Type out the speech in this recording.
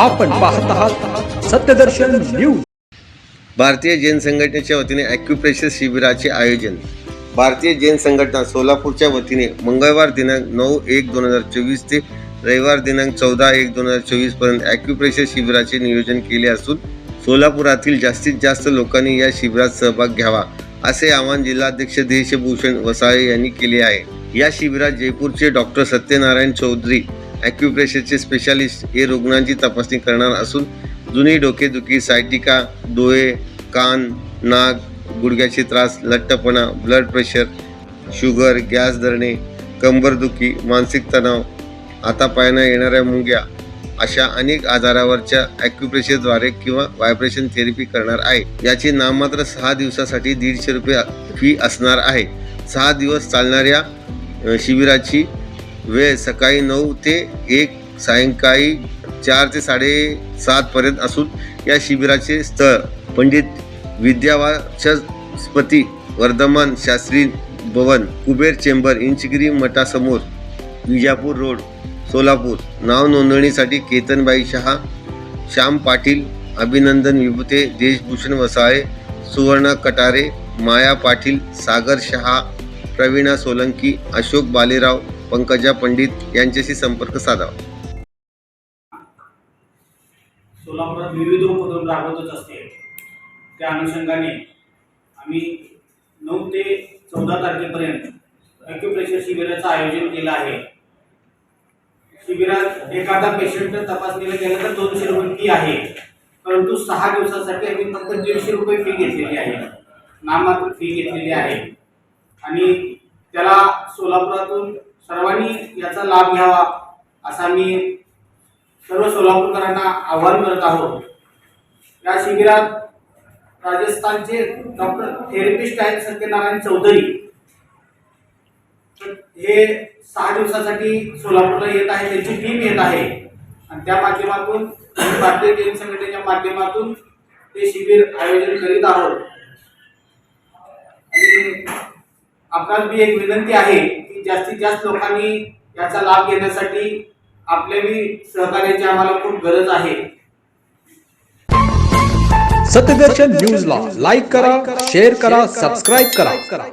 आपण पाहत आहात सत्यदर्शन न्यूज. भारतीय जैन संघटनेच्या वतीने ॲक्युप्रेशर शिबिराचे आयोजन. भारतीय जैन संघटना सोलापूरच्या वतीने मंगळवार दिनांक नऊ एक दोन हजार चोवीस ते रविवार दिनांक चौदा एक दोन हजार चोवीसपर्यंत ॲक्युप्रेशर शिबिराचे नियोजन केले असून सोलापुरातील जास्तीत जास्त लोकांनी या शिबिरात सहभाग घ्यावा असे आवाहन जिल्हाध्यक्ष देशभूषण वसाळे यांनी केले आहे. या शिबिरात जयपूरचे डॉक्टर सत्यनारायण चौधरी ॲक्युप्रेशरचे स्पेशालिस्ट हे रुग्णांची तपासणी करणार असून जुनी डोकेदुखी सायटिका डोळे कान नाक गुडघ्याचे त्रास लठ्ठपणा ब्लड प्रेशर शुगर गॅस धरणे कंबरदुखी मानसिक तणाव आता पायानं येणाऱ्या मुंग्या अशा अनेक आजारावरच्या ॲक्युप्रेशरद्वारे किंवा व्हायब्रेशन थेरपी करणार आहे. याची नाममात्र सहा दिवसासाठी दीडशे रुपये फी असणार आहे. सहा दिवस चालणाऱ्या शिबिराची वेळ सकाळी नऊ ते एक सायंकाळी चार ते साडेसात पर्यंत असून या शिबिराचे स्थळ पंडित विद्यावाचस्पती वर्धमान शास्त्री भवन कुबेर चेंबर इंचगिरी मठासमोर विजापूर रोड सोलापूर. नाव नोंदणीसाठी केतनबाई शहा श्याम पाटील अभिनंदन विभुते देशभूषण वसाळे सुवर्णा कटारे माया पाटील सागर शहा प्रवीणा सोलंकी अशोक बालेराव पंकजा पंडित यांच्याशी संपर्क साधावा. सोलापुरात विविध उपक्रम राबवतच असते. त्या अनुषंगाने आम्ही नऊ ते चौदा तारखेपर्यंत अॅक्युप्रेशर शिबिराचं आयोजन केलं आहे. शिबिरात एखादा पेशंट तपासणीला गेला तर दोनशे रुपये फी आहे. परंतु सहा दिवसासाठी आम्ही फक्त दीडशे रुपये फी घेतलेली आहे. नाममात्र फी घेतलेली आहे. आणि त्याला सोलापुरातून सर्वांनी याचा लाभ घ्यावा असा मी सर्व सोलापूरकरांना आवाहन करत आहोत. या शिबिरात राजस्थानचे डॉक्टर थेरपिस्ट आहेत सत्यनारायण चौधरी. तर हे सहा दिवसासाठी सोलापूरला येत आहे त्यांची टीम येत आहे. आणि त्या माध्यमातून भारतीय जैन संघटनेच्या माध्यमातून ते शिबिर आयोजन करीत आहोत. आणि आपणास बी एक विनंती आहे की जास्तीत जास्त लोकांनी याचा लाभ घेण्यासाठी आपल्या बी सहकार्याची आम्हाला खूप गरज आहे. सत्यदर्शन न्यूजला लाईक करा शेअर करा सबस्क्राईब करा.